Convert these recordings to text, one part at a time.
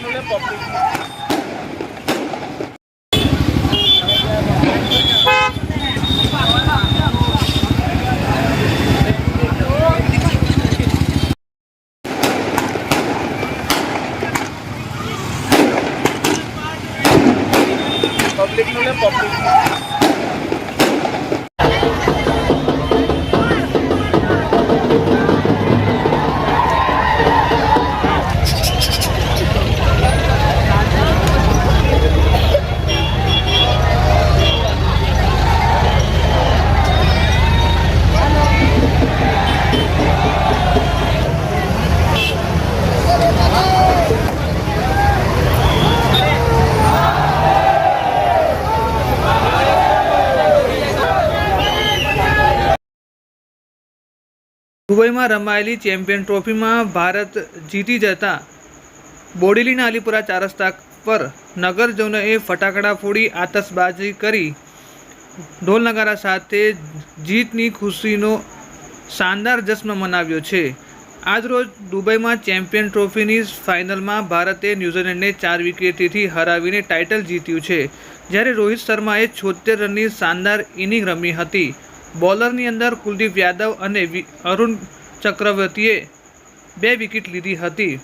হলে problem public হলে public દુબઈમાં રમાયેલી ચેમ્પિયન ટ્રોફીમાં ભારત જીતી જતા બોડેલીના અલીપુરા ચાર રસ્તા પર નગરજનોએ ફટાકડા ફોડી આતશબાજી કરી. ઢોલ નગારા સાથે જીતની ખુશીનો શાનદાર જશ્ન મનાવ્યો છે. આજરોજ દુબઈમાં ચેમ્પિયન ટ્રોફીની ફાઇનલમાં ભારતે ન્યૂઝીલેન્ડને ચાર વિકેટથી હરાવીને ટાઇટલ જીત્યું છે. જ્યારે રોહિત શર્માએ છોતેર રનની શાનદાર ઇનિંગ રમી હતી. બોલરની અંદર કુલદીપ યાદવ અને અરુણ ચક્રવર્તીએ બે વિકેટ લીધી હતી.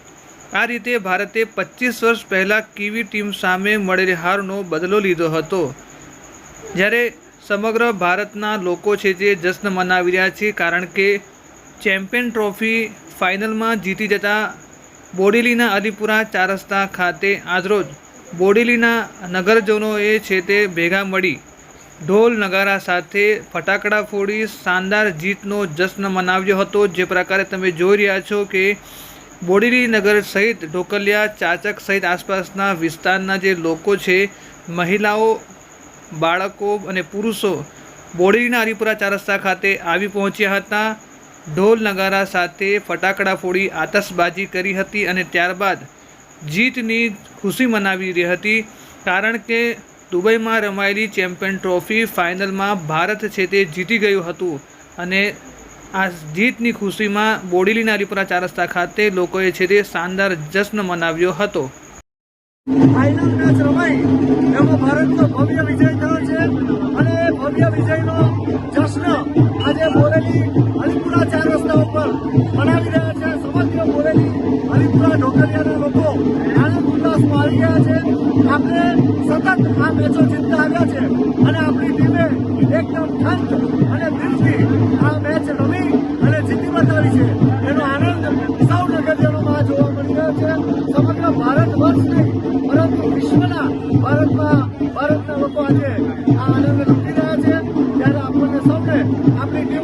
આ રીતે ભારતે પચીસ વર્ષ પહેલાં કીવી ટીમ સામે મળેલી હારનો બદલો લીધો હતો. જ્યારે સમગ્ર ભારતના લોકો છે જે જશ્ન મનાવી રહ્યા છે, કારણ કે ચેમ્પિયન ટ્રોફી ફાઇનલમાં જીતી જતા બોડેલીના અલીપુરા ચાર રસ્તા ખાતે આજરોજ બોડેલીના નગરજનોએ છે તે ભેગા મળી ઢોલ નગારા સાથે ફટાકડા ફોડી શાનદાર જીતનો જશ્ન મનાવ્યો હતો. જે પ્રકારે તમે જોઈ રહ્યા છો કે બોડેલી નગર સહિત ઢોકલિયા, ચાચક સહિત આસપાસના વિસ્તારના જે લોકો છે, મહિલાઓ, બાળકો અને પુરુષો બોડેલીના હરિપુરા ચારસ્તા ખાતે આવી પહોંચ્યા હતા. ઢોલ નગારા સાથે ફટાકડા ફોડી આતશબાજી કરી હતી અને ત્યારબાદ જીતની ખુશી મનાવી રહી હતી. કારણ કે દુબઈમાં રમાયેલી ચેમ્પિયન ટ્રોફી ફાઇનલમાં ભારત છે તે જીતી ગયું હતું અને આ જીતની ખુશીમાં બોડીલી નારીપુરા ચાર રસ્તા ખાતે લોકોએ છે તે શાનદાર જશ્ન મનાવ્યો હતો. અલીપુરા ચાર રસ્તા ઉપર મનાવી રહ્યા છે. સમગ્ર બોરેલી અલીપુરા ઢોકરિયાના લોકો ગયા છે. આપણે સતત આ મેચો જીતતા આવ્યા છે. અને આપણી ટીમે એકદમ ઠંડ અને દિલથી આ મેચ રમી અને જીતી બતાવી છે. એનો આનંદ સૌ નગરજનોમાં જોવા મળી રહ્યો છે. સમગ્ર ભારત વર્ષ નહીં, પરંતુ વિશ્વના ભારતમાં ભારતના લોકો આજે આ આનંદ લૂટી રહ્યા છે. ત્યારે આપણને સૌને આપણી ટીમ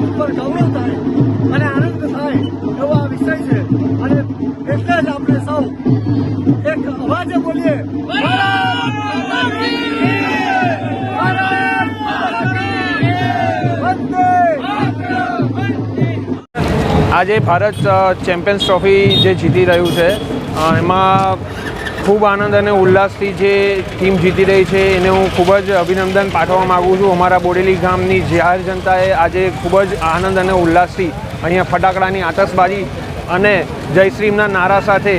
અવાજે બોલીએ. આજે ભારત ચેમ્પિયન્સ ટ્રોફી જે જીતી રહ્યું છે એમાં ખૂબ આનંદ અને ઉલ્લાસથી જે ટીમ જીતી રહી છે, એને હું ખૂબ જ અભિનંદન પાઠવવા માગું છું. અમારા બોડેલી ગામની જાહેર જનતાએ આજે ખૂબ જ આનંદ અને ઉલ્લાસથી અહીંયા ફટાકડાની આતશબાજી અને જય શ્રીમના નારા સાથે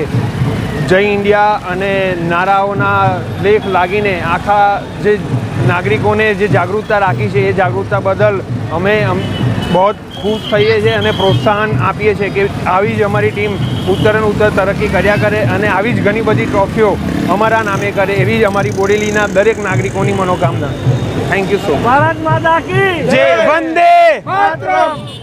જય ઇન્ડિયા અને નારાઓના લેખ લાગીને આખા જે નાગરિકોને જે જાગૃતતા રાખી છે એ જાગૃતતા બદલ અમે બહુ ખુશ થઈએ છીએ અને પ્રોત્સાહન આપીએ છીએ કે આવી જ અમારી ટીમ ઉત્તર અને ઉત્તર તરક્કી કર્યા કરે અને આવી જ ઘણી બધી ટ્રોફીઓ અમારા નામે કરે એવી જ અમારી બોડેલીના દરેક નાગરિકોની મનોકામના. થેન્ક યુ સો ભારત માતા કી જય. વંદે. માતરમ.